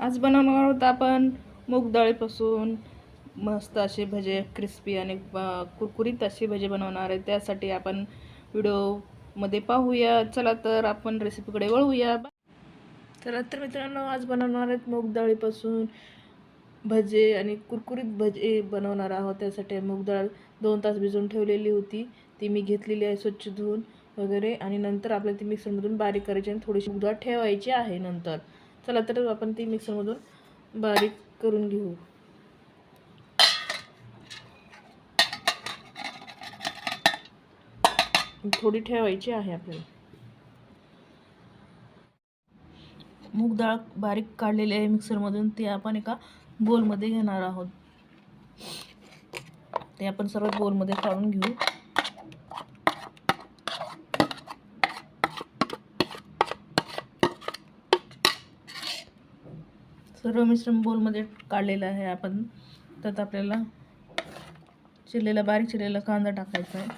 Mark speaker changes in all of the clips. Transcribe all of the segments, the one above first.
Speaker 1: आज बनवणार आहोत आपण मूगडाळीपासून मस्त असे भजे क्रिस्पी आणि कुरकुरीत असे भजे बनवणार आहे. त्यासाठी आपण व्हिडिओमध्ये पाहूया. चला तर आपण रेसिपीकडे वळूया. चला तर मित्रांनो आज बनवणार आहेत मूगडाळीपासून भजे आणि कुरकुरीत भजे बनवणार आहोत. त्यासाठी मूगडाळ दोन तास भिजवून ठेवलेली होती. ती मी घेतलेली आहे स्वच्छ धुवून वगैरे. आणि नंतर आपल्याला ती मिक्सरमधून बारीक करायची आणि थोडीशी मूगडाळ ठेवायची आहे नंतर. चला तर आपण ती मिक्सरमधून बारीक करून घेऊ. थोडी ठेवायची आहे आपल्याला. मूग डाळ बारीक काढलेली आहे मिक्सरमधून ती आपण एका बोलमध्ये घेणार आहोत. ते आपण सर्व बोलमध्ये काढून घेऊ. सर्व मिश्रण बोलमध्ये काढलेलं आहे आपण. त्यात आपल्याला चिरलेला बारीक चिरलेला कांदा टाकायचा आहे.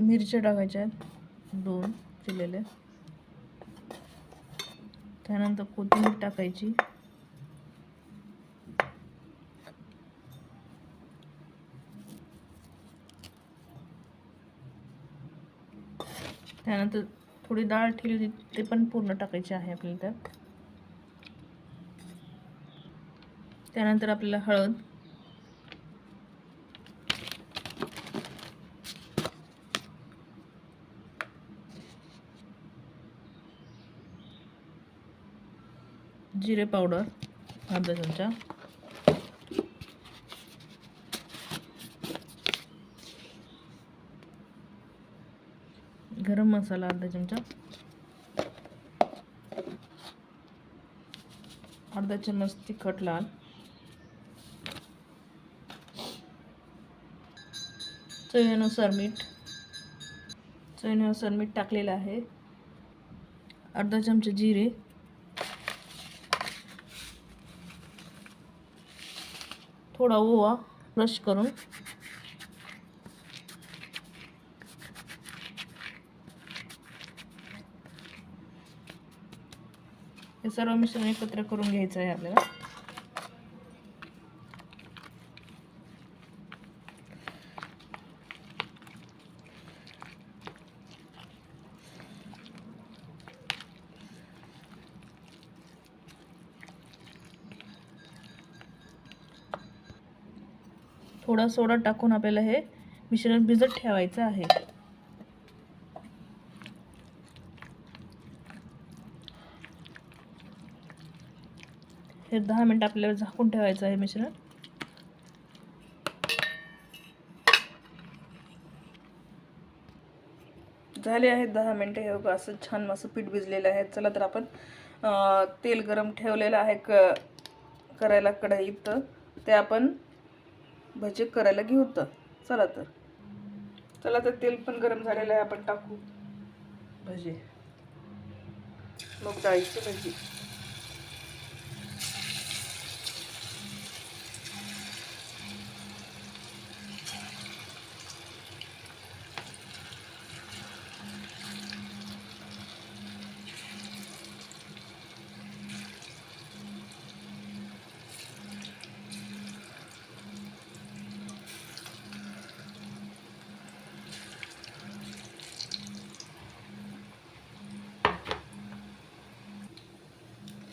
Speaker 1: मिरच्या टाकायच्या आहेत दोन चिरलेल्या. त्यानंतर कोथिंबीर टाकायची. त्यानंतर थोडी डाळ ठेवली होती ते पण पूर्ण टाकायची आहे आपल्याला त्यात. त्यानंतर आपल्याला हळद. जिरे पावडर अर्धा चमचा. गरम मसाला अर्धा चमचा. अर्धा चम्मच तिखट लाल. चवीनुसार मीठ. चवीनुसार मीठ टाकलेलं आहे. अर्धा चमचे जिरे. थोडा ओवा ब्रश करून. हे सर्व मिश्रण एकत्र करून घ्यायचं आहे आपल्याला. थोडा सोडा टाकून आपल्याला हे मिश्रण भिजत ठेवायचं आहे. हे दहा मिनटं आपल्याला झाकून ठेवायचं आहे मिश्रण. झाले आहेत दहा मिनटं. हे बघा असं छान असं पीठ भिजलेलं आहे. चला तर आपण तेल गरम ठेवलेलं आहे क करायला कढईत. ते आपण भजे करायला घेऊ तर. चला तर. चला तर तेल पण गरम झालेलं आहे. आपण टाकू भजे. मग डाळीची भजी.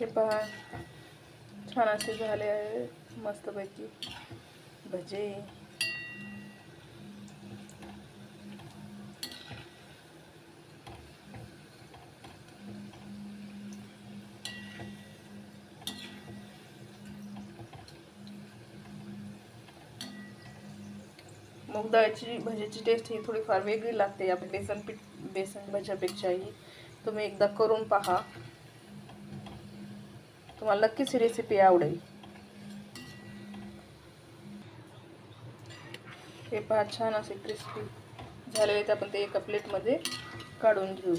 Speaker 1: हे पहा. छान असे झाले आहे. मस्तपैकी. भजे. मूग डाळीची भजीची टेस्ट ही थोडीफार वेगळी लागते. या बेसन पीठ बेसन भज्यापेक्षाही. तुम्ही एकदा करून पहा. तुम्हाला नक्कीच ही रेसिपी आवडेल. हे पहा छान असे क्रिस्पी झालेले आहेत. आपण ते एका प्लेटमध्ये काढून घेऊ.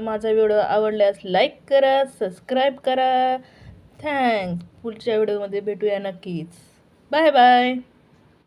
Speaker 1: माझा व्हिडिओ आवडल्यास लाईक करा सबस्क्राईब करा. थँक्स पुढच्या व्हिडिओमध्ये भेटूया नक्कीच. Bye bye